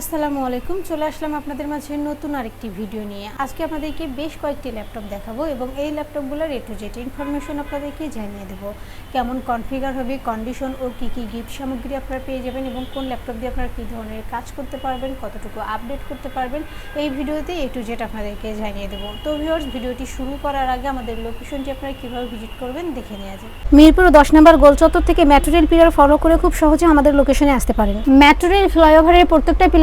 আসসালামু আলাইকুম। চলে আসলাম আপনাদের মাঝে নতুন আরেকটি ভিডিও নিয়ে। আজকে আপনাদেরকে বেশ কয়েকটি ল্যাপটপ দেখাবো এবং এই ল্যাপটপগুলোর এ টু জেড ইনফরমেশন আপনাদেরকে জানিয়ে দেবো। কেমন কনফিগার হবে কন্ডিশন ও কী কী গিফট সামগ্রী আপনারা পেয়ে যাবেন এবং কোন ল্যাপটপ দিয়ে আপনারা কী ধরনের কাজ করতে পারবেন, কতটুকু আপডেট করতে পারবেন, এই ভিডিওতে এ টু জেড আপনাদেরকে জানিয়ে দেবো। তো ভিউয়ার্স ভিডিওটি শুরু করার আগে আমাদের লোকেশনটি আপনারা কীভাবে ভিজিট করবেন দেখে নেওয়া যায় মিরপুর দশ নম্বর গোলচত্বর থেকে মেট্রো রেল পিলার ফলো করে খুব সহজে আমাদের লোকেশনে আসতে পারেন। মেট্রো রেল ফ্লাইওভারের প্রত্যেকটা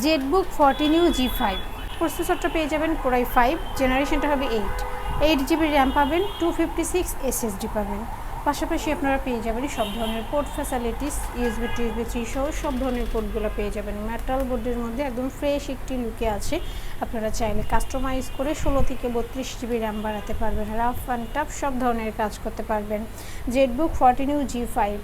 Z book fourteen U G five. প্রসেসরটা পেয়ে যাবেন কোরাই ফাইভ, জেনারেশনটা হবে এইট। এইট জিবি র্যাম পাবেন টু ফিফটি সিক্স এসএসডি পাবেন। পাশাপাশি আপনারা পেয়ে যাবেন সব ধরনের port facilities USB two USB three সহ সব ধরনের পোর্টগুলো পেয়ে যাবেন। মেটাল বোর্ডের মধ্যে একদম ফ্রেশ একটি লুকে আছে। আপনারা চাইলে কাস্টমাইজ করে ষোলো থেকে বত্রিশ জিবি র্যাম বাড়াতে পারবেন। রাফ অ্যান্ড টাফ সব ধরনের কাজ করতে পারবেন। Zbook fourteen U G five.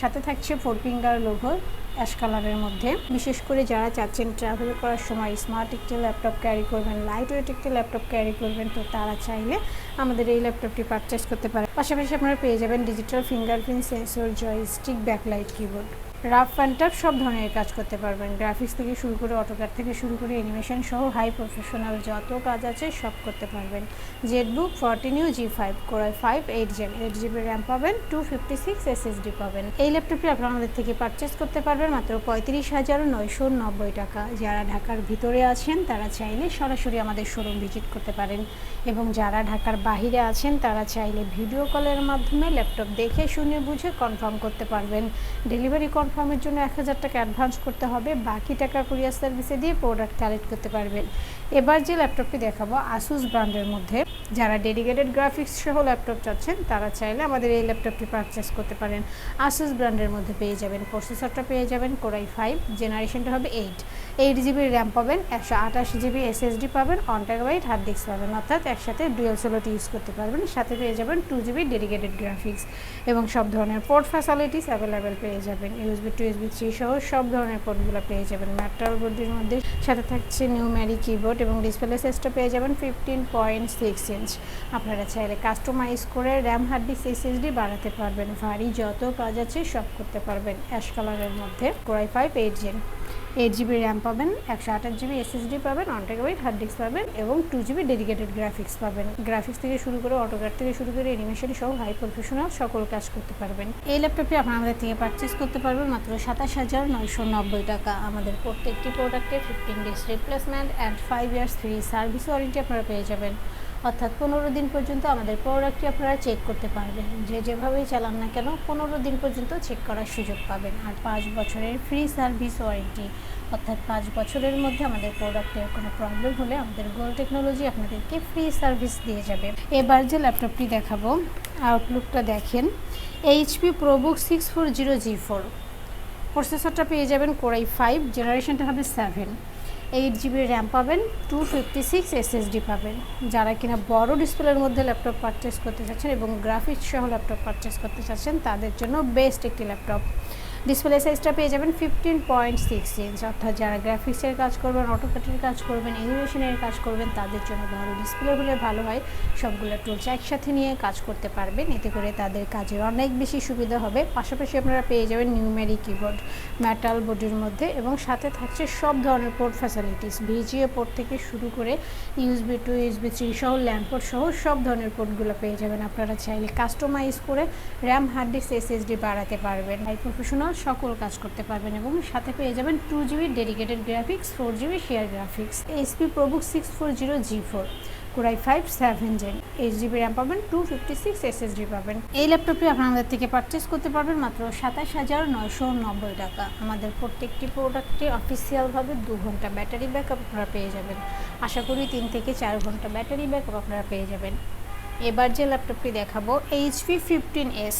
সাথে থাকছে ফোর ফিঙ্গার লোগো অ্যাশ কালারের মধ্যে। বিশেষ করে যারা চাচ্ছেন ট্রাভেল করার সময় স্মার্ট একটি ল্যাপটপ ক্যারি করবেন লাইট ওয়েট একটি ল্যাপটপ ক্যারি করবেন, তো তারা চাইলে আমাদের এই ল্যাপটপটি পারচেস করতে পারেন। পাশাপাশি আপনারা পেয়ে যাবেন digital fingerprint sensor joy joystick backlight keyboard rough and tough সব ধরনের কাজ করতে পারবেন। গ্রাফিক্স থেকে শুরু করে অটোক্যাড থেকে শুরু করে অ্যানিমেশন সহ হাই প্রফেশনাল যত কাজ আছে সব করতে পারবেন। Zbook fourteen U G five core i five eight gen eight GB RAM পাবেন টু ফিফটি সিক্স এসএসডি পাবেন। এই ল্যাপটপটি আপনারা আমাদের থেকে পারচেস করতে পারবেন মাত্র পঁয়ত্রিশ হাজার নয়শো নব্বই টাকা। যারা ঢাকার ভিতরে আছেন, তারা চাইলে সরাসরি আমাদের শোরুম ভিজিট করতে পারেন। এবং যারা ঢাকার বাহিরে আছেন, তারা চাইলে ভিডিও কলের মাধ্যমে ল্যাপটপ দেখে, শুনে, বুঝে কনফার্ম করতে পারবেন। ডেলিভারি কনফার্মের জন্য এক হাজার টাকা অ্যাডভান্স করতে হবে। বাকি টাকা কুরিয়ার সার্ভিসে দিয়ে প্রোডাক্ট কালেক্ট করতে পারবেন। এবার যে ল্যাপটপটি দেখাবো আসুস ব্র্যান্ডের মধ্যে। যারা ডেডিকেটেড গ্রাফিক্স সহ ল্যাপটপ চাচ্ছেন, তারা চাইলে আমাদের এই ল্যাপটপটি পারচেস করতে পারেন। আসুস ব্র্যান্ডের মধ্যে পেয়ে যাবেন। প্রসেসরটা পেয়ে যাবেন কোরাই ফাইভ জেনারেশনটা হবে এইট এইট জিবি র্যাম পাবেন, একশো আঠাশ জিবি এসএসডি পাবেন অন হার্ড ডিস্ক পাবেন, অর্থাৎ একসাথে ডুয়েল সোলোট ইউজ করতে পারবেন। সাথে পেয়ে যাবেন টু জিবি ডেডিকেটেড গ্রাফিক্স এবং সব ধরনের পোর্ট ফ্যাসিলিটিস অ্যাভেলেবেল পেয়ে যাবেন। ইউএসবি টু ইউএসবি থ্রি সহ সব ধরনের পোর্টগুলো পেয়ে যাবেন। ম্যাটার বোর্ডের মধ্যে। সাথে থাকছে নিউম্যারি কিবোর্ড এবং ডিসপ্লে সাইজটা পেয়ে যাবেন ফিফটিন পয়েন্ট সিক্স ইঞ্চ আপনারা চাইলে কাস্টমাইজ করে র্যাম হার্ড ডিস্ক এসএসডি বাড়াতে পারবেন। ভারী যত কাজ আছে সব করতে পারবেন। অ্যাশ কালারের মধ্যে। Core i five eight gen eight GB RAM পাবেন, একশো আঠাশ জিবি এসএসডি পাবেন অন টেগাবাইট হার্ড ডিস্ক পাবেন এবং টু জিবি ডেডিকেটেড গ্রাফিক্স পাবেন। গ্রাফিক্স থেকে শুরু করে অটোগ্রাফ থেকে শুরু করে অ্যানিমেশন সহ হাই প্রফেশনাল সকল কাজ করতে পারবেন। এই ল্যাপটপটি আপনারা আমাদের থেকে পারচেস করতে পারবেন মাত্র সাতাশ হাজার নয়শো নব্বই টাকা। আমাদের প্রত্যেকটি প্রোডাক্টে fifteen days replacement and five years free service warranty আপনারা পেয়ে যাবেন। অর্থাৎ পনেরো দিন পর্যন্ত আমাদের প্রোডাক্টটি আপনারা চেক করতে পারবেন। যে যেভাবেই চালান না কেন পনেরো দিন পর্যন্ত চেক করার সুযোগ পাবেন। আর পাঁচ বছরের ফ্রি সার্ভিস ওয়ারেন্টি অর্থাৎ পাঁচ বছরের মধ্যে আমাদের প্রোডাক্টের কোনো প্রবলেম হলে আমাদের গোল টেকনোলজি আপনাদেরকে ফ্রি সার্ভিস দিয়ে যাবে। এবার যে ল্যাপটপটি দেখাবো আউটলুকটা দেখেন। HP ProBook six four zero G four প্রসেসরটা পেয়ে যাবেন কোরাই ফাইভ জেনারেশনটা হবে সেভেন এইট জিবি র্যাম পাবেন টু ফিফটি সিক্স এসএসডি পাবেন। যারা কিনা বড় ডিসপ্লের মধ্যে ল্যাপটপ পারচেস করতে চাচ্ছেন এবং গ্রাফিক্স সহ ল্যাপটপ পারচেস করতে চাচ্ছেন, তাদের জন্য বেস্ট একটি ল্যাপটপ ডিসপ্লে সাইজটা পেয়ে যাবেন ফিফটিন পয়েন্ট সিক্স ইঞ্চ অর্থাৎ যারা গ্রাফিক্সের কাজ করবেন অটোকাটের কাজ করবেন অ্যানিমেশনের কাজ করবেন, তাদের জন্য বড় ডিসপ্লে হলে ভালো হয়। সবগুলো টুলস একসাথে নিয়ে কাজ করতে পারবেন, এতে করে তাদের কাজের অনেক বেশি সুবিধা হবে। পাশাপাশি আপনারা পেয়ে যাবেন নিউমেরি কিবোর্ড মেটাল বোর্ডের মধ্যে এবং সাথে থাকছে সব ধরনের পোর্ট ফ্যাসিলিটিস ভিজিএ পোর্ট থেকে শুরু করে ইউএসবি টু ইউএসবি থ্রি সহ ল্যাম্পোর্ট সহ সব ধরনের পোর্টগুলো পেয়ে যাবেন। আপনারা চাইলে কাস্টমাইজ করে র্যাম হার্ড ডিস্ক এসএসডি বাড়াতে পারবেন। হাই প্রফেশনাল সকল কাজ করতে পারবেন এবং সাথে পেয়ে যাবেন two GB dedicated graphics four GB share graphics HP ProBook six four zero G four core i five seven gen eight GB RAM পাবেন টু ফিফটি সিক্স এসএসডি পাবেন। এই ল্যাপটপটি আপনারা আমাদের থেকে পারচেস করতে পারবেন মাত্র সাতাশ হাজার নয়শো নব্বই টাকা। আমাদের প্রত্যেকটি প্রোডাক্টে অফিসিয়ালভাবে দু ঘণ্টা ব্যাটারি ব্যাকআপ আপনারা পেয়ে যাবেন। আশা করি তিন থেকে চার ঘণ্টা ব্যাটারি ব্যাকআপ আপনারা পেয়ে যাবেন। এবার যে ল্যাপটপটি দেখাবো HP fifteen S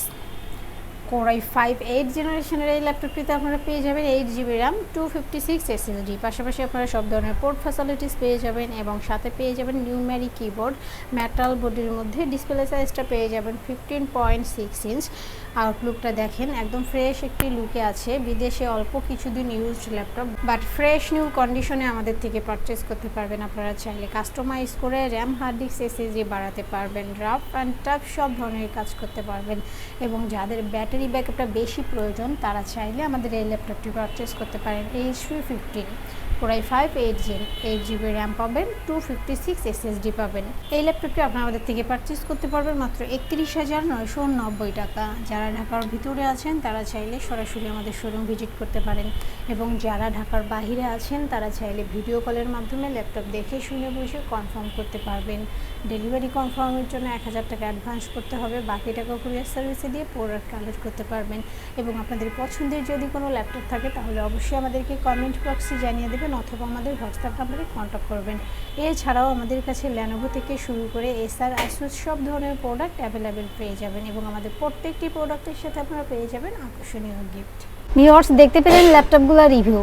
core i five eight জেনারেশনের এই ল্যাপটপটিতে আপনারা পেয়ে যাবেন eight GB RAM two fifty six SSD পাশাপাশি আপনারা সব ধরনের পোর্ট ফ্যাসিলিটিস পেয়ে যাবেন এবং সাথে পেয়ে যাবেন নিউম্যারি কিবোর্ড মেটাল বডির মধ্যে ডিসপ্লে সাইজটা পেয়ে যাবেন ফিফটিন পয়েন্ট সিক্স ইঞ্চ আউটলুকটা দেখেন, একদম ফ্রেশ একটি লুকে আছে। বিদেশে অল্প কিছুদিন used laptop but fresh new কন্ডিশনে আমাদের থেকে পারচেস করতে পারবেন আপনারা চাইলে। কাস্টমাইজ করে র্যাম হার্ড ডিস্ক এসএসডি বাড়াতে পারবেন। রাফ অ্যান্ড টাফ সব ধরনের কাজ করতে পারবেন। এবং যাদের ব্যাটারি ব্যাকআপটা বেশি প্রয়োজন, তারা চাইলে আমাদের এই ল্যাপটপটি পারচেস করতে পারেন। HP fifteen core i five eight gen eight GB RAM পাবেন টু ফিফটি সিক্স এসএসডি পাবেন। এই ল্যাপটপটি আপনারা আমাদের থেকে পারচেস করতে পারবেন মাত্র একত্রিশ হাজার নয়শো নব্বই টাকা। যারা ঢাকার ভিতরে আছেন, তারা চাইলে সরাসরি আমাদের শোরুম ভিজিট করতে পারেন। এবং যারা ঢাকার বাহিরে আছেন, তারা চাইলে ভিডিও কলের মাধ্যমে ল্যাপটপ দেখে শুনে বসে কনফার্ম করতে পারবেন। ডেলিভারি কনফার্মের জন্য এক হাজার টাকা অ্যাডভান্স করতে হবে। বাকি টাকা কুরিয়ার সার্ভিসে দিয়ে প্রোডাক্ট কালেক্ট করতে পারবেন। এবং আপনাদের পছন্দের যদি কোনো ল্যাপটপ থাকে, তাহলে অবশ্যই আমাদেরকে কমেন্ট বক্সে জানিয়ে দেবেন। অথবা আমাদের হোয়াটসঅ্যাপ নাম্বারে কন্ট্যাক্ট করবেন। এছাড়াও আমাদের কাছে ল্যানোভো থেকে শুরু করে এসআর, আসুস সব ধরনের প্রোডাক্ট অ্যাভেলেবেল পেয়ে যাবেন এবং আমাদের প্রত্যেকটি প্রোডাক্টের সাথে আপনারা পেয়ে যাবেন আকর্ষণীয় গিফট ভিওর্স দেখতে পেলেন ল্যাপটপগুলো রিভিউ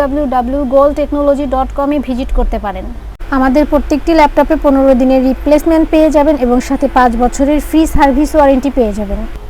ডাব্লিউ এ ভিজিট করতে পারেন। আমাদের প্রত্যেকটি ল্যাপটপে পনেরো দিনের রিপ্লেসমেন্ট পেয়ে যাবেন এবং সাথে পাঁচ বছরের ফ্রি সার্ভিস ওয়ারেন্টি পেয়ে যাবেন।